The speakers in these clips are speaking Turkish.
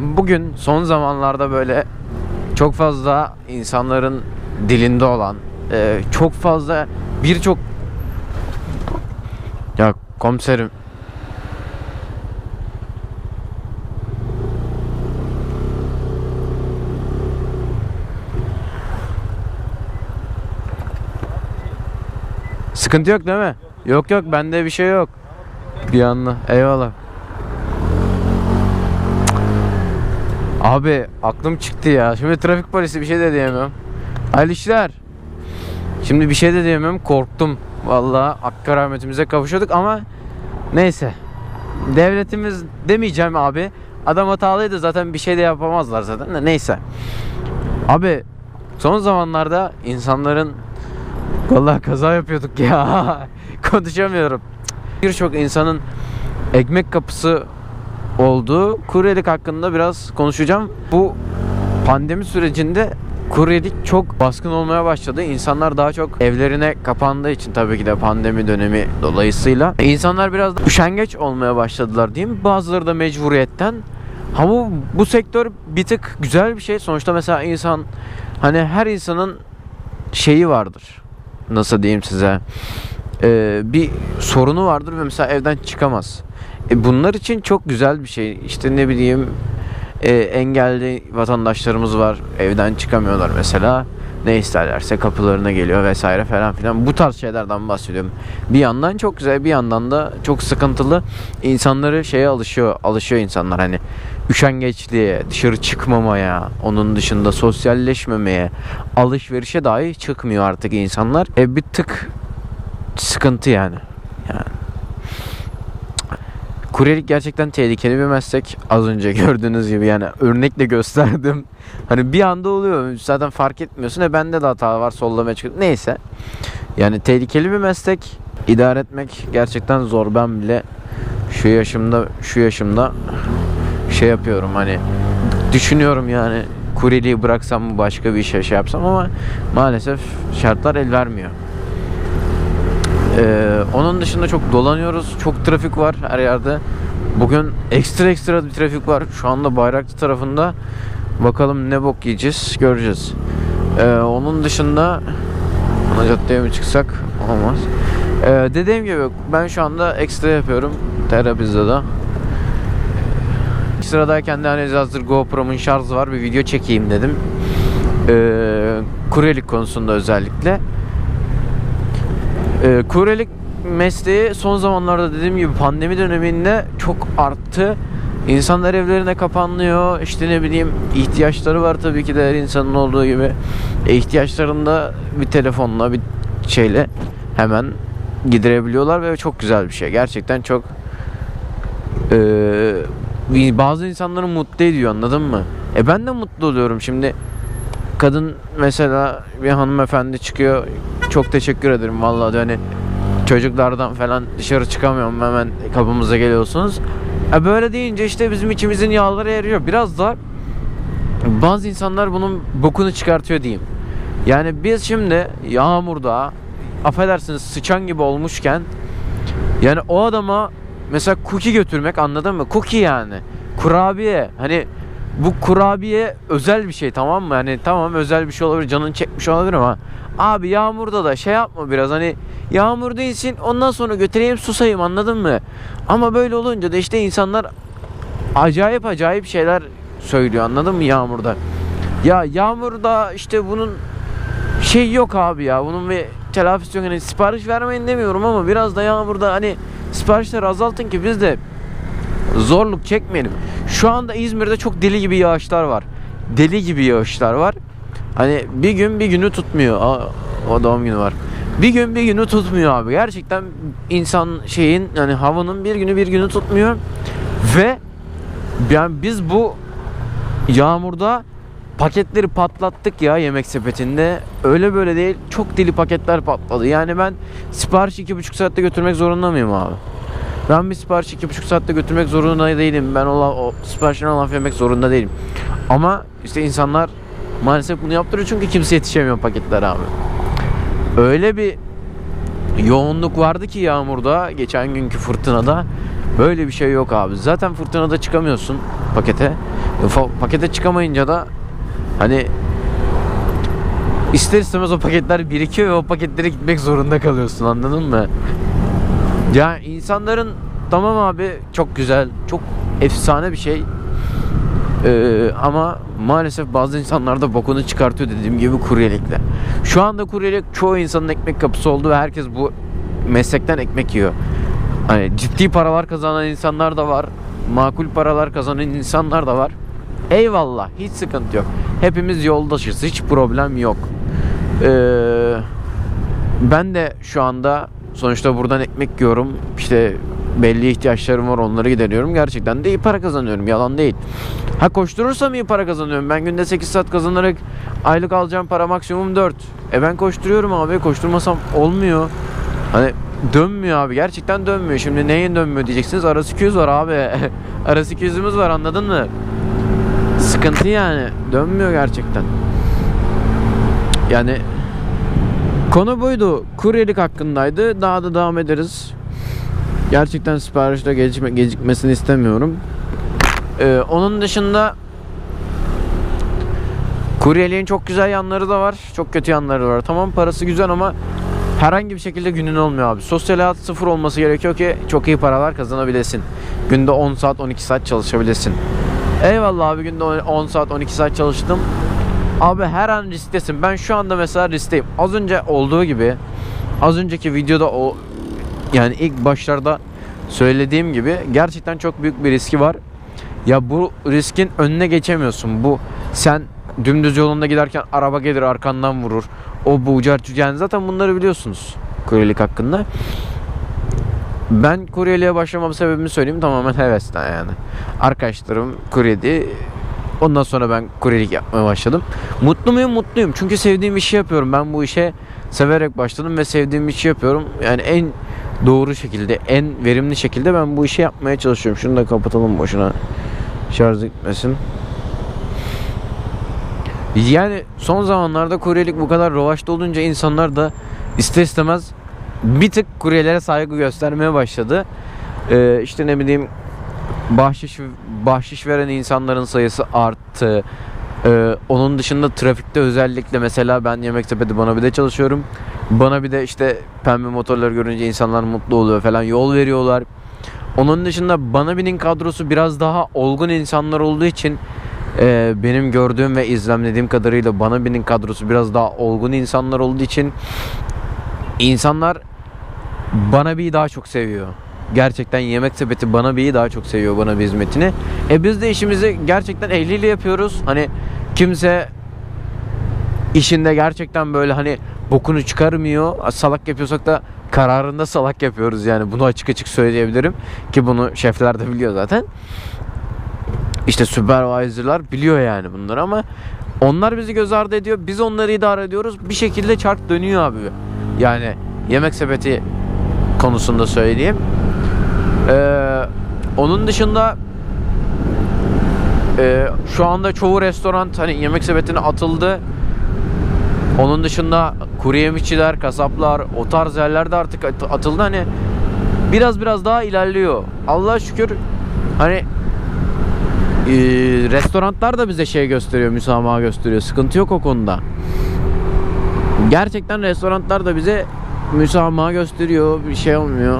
bugün son zamanlarda böyle çok fazla insanların dilinde olan e, çok fazla birçok ya komiserim Sıkıntı yok değil mi? Yok yok bende bir şey yok. Bir anda. Eyvallah. Abi aklım çıktı ya. Şimdi trafik polisi bir şey de diyemem. Hayırlı işler. Şimdi bir şey de diyemem. Korktum. Vallahi hakkı rahmetimize kavuşuyorduk ama neyse. Devletimiz demeyeceğim abi. Adam hatalıydı zaten bir şey de yapamazlar zaten de neyse. Abi son zamanlarda insanların Vallahi kaza yapıyorduk ya. Konuşamıyorum. Birçok insanın ekmek kapısı olduğu kuryelik hakkında biraz konuşacağım. Bu pandemi sürecinde kuryelik çok baskın olmaya başladı. İnsanlar daha çok evlerine kapandığı için tabii ki de pandemi dönemi dolayısıyla insanlar biraz üşengeç olmaya başladılar diyeyim. Bazıları da mecburiyetten. Ama bu, bu sektör bir tık güzel bir şey. Sonuçta mesela insan hani her insanın şeyi vardır nasıl diyeyim size Ee, bir sorunu vardır ve mesela evden çıkamaz. E, bunlar için çok güzel bir şey. İşte ne bileyim e, engelli vatandaşlarımız var. Evden çıkamıyorlar mesela. Ne isterlerse kapılarına geliyor vesaire falan filan. Bu tarz şeylerden bahsediyorum. Bir yandan çok güzel, bir yandan da çok sıkıntılı. İnsanları şeye alışıyor, alışıyor insanlar hani üşengeçliğe, dışarı çıkmamaya, onun dışında sosyalleşmemeye, alışverişe dahi çıkmıyor artık insanlar. E bir tık sıkıntı yani. Yani Kuryelik gerçekten tehlikeli bir meslek. Az önce gördüğünüz gibi yani örnekle gösterdim. Hani bir anda oluyor. Zaten fark etmiyorsun. E bende de hata var. Sollamaya çıkıyor. Neyse. Yani tehlikeli bir meslek. İdare etmek gerçekten zor. Ben bile şu yaşımda şu yaşımda şey yapıyorum hani düşünüyorum yani kuryeliği bıraksam mı başka bir işe şey yapsam ama maalesef şartlar el vermiyor. Ee, onun dışında çok dolanıyoruz. Çok trafik var her yerde. Bugün ekstra ekstra bir trafik var. Şu anda Bayraklı tarafında. Bakalım ne bok yiyeceğiz göreceğiz. Ee, onun dışında ana caddeye mi çıksak olmaz. Ee, dediğim gibi ben şu anda ekstra yapıyorum. Terapizda'da. Sıradayken de hani hazır GoPro'mun şarjı var bir video çekeyim dedim. Ee, kuryelik konusunda özellikle. Ee, kuryelik mesleği son zamanlarda dediğim gibi pandemi döneminde çok arttı. İnsanlar evlerine kapanıyor. İşte ne bileyim ihtiyaçları var tabii ki de her insanın olduğu gibi. E, ihtiyaçlarında bir telefonla bir şeyle hemen giderebiliyorlar ve çok güzel bir şey. Gerçekten çok eee, bazı insanları mutlu ediyor anladın mı? E ben de mutlu oluyorum şimdi. Kadın mesela bir hanımefendi çıkıyor. Çok teşekkür ederim vallahi hani çocuklardan falan dışarı çıkamıyorum hemen kapımıza geliyorsunuz. E böyle deyince işte bizim içimizin yağları eriyor. Biraz da bazı insanlar bunun bokunu çıkartıyor diyeyim. Yani biz şimdi yağmurda affedersiniz sıçan gibi olmuşken yani o adama mesela cookie götürmek anladın mı? Cookie yani. Kurabiye. Hani bu kurabiye özel bir şey tamam mı? Hani tamam özel bir şey olabilir. Canın çekmiş olabilir ama abi yağmurda da şey yapma biraz hani yağmur değilsin ondan sonra götüreyim susayım anladın mı? Ama böyle olunca da işte insanlar acayip acayip şeyler söylüyor anladın mı yağmurda? Ya yağmurda işte bunun şey yok abi ya bunun bir telafisi yok. Hani sipariş vermeyin demiyorum ama biraz da yağmurda hani siparişleri azaltın ki biz de zorluk çekmeyelim. Şu anda İzmir'de çok deli gibi yağışlar var. Deli gibi yağışlar var. Hani bir gün bir günü tutmuyor. Aa, o doğum günü var. Bir gün bir günü tutmuyor abi. Gerçekten insan şeyin yani havanın bir günü bir günü tutmuyor. Ve yani biz bu yağmurda paketleri patlattık ya yemek sepetinde. Öyle böyle değil. Çok deli paketler patladı. Yani ben sipariş iki buçuk saatte götürmek zorunda mıyım abi? Ben bir sipariş iki buçuk saatte götürmek zorunda değilim. Ben o, o siparişten laf yemek zorunda değilim. Ama işte insanlar maalesef bunu yaptırıyor çünkü kimse yetişemiyor paketlere abi. Öyle bir yoğunluk vardı ki yağmurda geçen günkü fırtınada böyle bir şey yok abi. Zaten fırtınada çıkamıyorsun pakete. Fa- pakete çıkamayınca da hani ister istemez o paketler birikiyor ve o paketlere gitmek zorunda kalıyorsun anladın mı? Ya insanların tamam abi çok güzel, çok efsane bir şey. Ee, ama maalesef bazı insanlar da bokunu çıkartıyor dediğim gibi kuryelikle. Şu anda kuryelik çoğu insanın ekmek kapısı oldu ve herkes bu meslekten ekmek yiyor. Hani ciddi paralar kazanan insanlar da var. Makul paralar kazanan insanlar da var. Eyvallah hiç sıkıntı yok. Hepimiz yoldaşız hiç problem yok. Ee, ben de şu anda sonuçta buradan ekmek yiyorum. İşte belli ihtiyaçlarım var onları gideriyorum. Gerçekten de iyi para kazanıyorum. Yalan değil. Ha koşturursam iyi para kazanıyorum. Ben günde 8 saat kazanarak aylık alacağım para maksimum 4. E ben koşturuyorum abi. Koşturmasam olmuyor. Hani dönmüyor abi. Gerçekten dönmüyor. Şimdi neyin dönmüyor diyeceksiniz. Arası 200 var abi. Arası 200'ümüz var anladın mı? Sıkıntı yani. Dönmüyor gerçekten. Yani konu buydu. Kuryelik hakkındaydı. Daha da devam ederiz. Gerçekten siparişte gecikme, gecikmesini istemiyorum. Ee, onun dışında kuryeliğin çok güzel yanları da var. Çok kötü yanları da var. Tamam parası güzel ama herhangi bir şekilde günün olmuyor abi. Sosyal hayat sıfır olması gerekiyor ki çok iyi paralar kazanabilesin. Günde 10 saat 12 saat çalışabilesin. Eyvallah abi günde 10 saat 12 saat çalıştım. Abi her an risktesin. Ben şu anda mesela riskteyim. Az önce olduğu gibi az önceki videoda o yani ilk başlarda söylediğim gibi gerçekten çok büyük bir riski var. Ya bu riskin önüne geçemiyorsun. Bu sen dümdüz yolunda giderken araba gelir arkandan vurur. O buğcar yani zaten bunları biliyorsunuz kuryelik hakkında. Ben kuryeliğe başlamam sebebimi söyleyeyim tamamen hevesten yani. Arkadaşlarım kuryedi. Ondan sonra ben kuryelik yapmaya başladım. Mutlu muyum? Mutluyum. Çünkü sevdiğim işi yapıyorum. Ben bu işe severek başladım ve sevdiğim işi yapıyorum. Yani en doğru şekilde, en verimli şekilde ben bu işi yapmaya çalışıyorum. Şunu da kapatalım boşuna. Şarj gitmesin. Yani son zamanlarda kuryelik bu kadar revaçta olunca insanlar da ister istemez bir tık kuryelere saygı göstermeye başladı. Ee, işte ne bileyim bahşiş bahşiş veren insanların sayısı arttı. Ee, onun dışında trafikte özellikle mesela ben Yemektepe'de bana bir de çalışıyorum. Bana bir de işte pembe motorları görünce insanlar mutlu oluyor falan yol veriyorlar. Onun dışında bana binin kadrosu biraz daha olgun insanlar olduğu için e, benim gördüğüm ve izlemlediğim kadarıyla bana binin kadrosu biraz daha olgun insanlar olduğu için insanlar bana bir daha çok seviyor. Gerçekten yemek sepeti bana bir daha çok seviyor bana bir hizmetini. E biz de işimizi gerçekten ehliyle yapıyoruz. Hani kimse işinde gerçekten böyle hani bokunu çıkarmıyor. Salak yapıyorsak da kararında salak yapıyoruz yani. Bunu açık açık söyleyebilirim. Ki bunu şefler de biliyor zaten. İşte supervisor'lar biliyor yani bunları ama onlar bizi göz ardı ediyor. Biz onları idare ediyoruz. Bir şekilde çark dönüyor abi. Yani yemek sepeti konusunda söyleyeyim. Ee, onun dışında e, şu anda çoğu restoran hani yemek sepetine atıldı. Onun dışında kuru yemişçiler, kasaplar, o tarz yerlerde artık at- atıldı. Hani biraz biraz daha ilerliyor. Allah'a şükür hani e, restoranlar da bize şey gösteriyor, müsamaha gösteriyor. Sıkıntı yok o konuda. Gerçekten restoranlar da bize müsamaha gösteriyor. Bir şey olmuyor.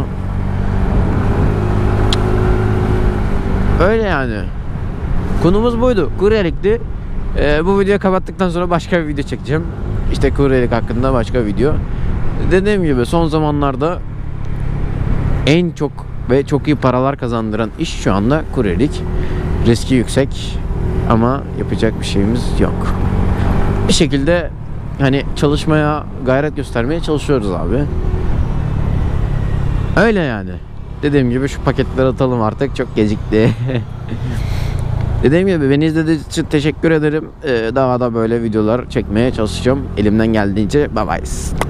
Öyle yani. Konumuz buydu. Kuryelikti. Ee, bu videoyu kapattıktan sonra başka bir video çekeceğim. İşte kuryelik hakkında başka video. Dediğim gibi son zamanlarda en çok ve çok iyi paralar kazandıran iş şu anda kuryelik. Riski yüksek ama yapacak bir şeyimiz yok. Bir şekilde hani çalışmaya gayret göstermeye çalışıyoruz abi. Öyle yani. Dediğim gibi şu paketleri atalım artık çok gecikti. Dediğim gibi beni izlediğiniz için teşekkür ederim. Ee, daha da böyle videolar çekmeye çalışacağım. Elimden geldiğince bye bye.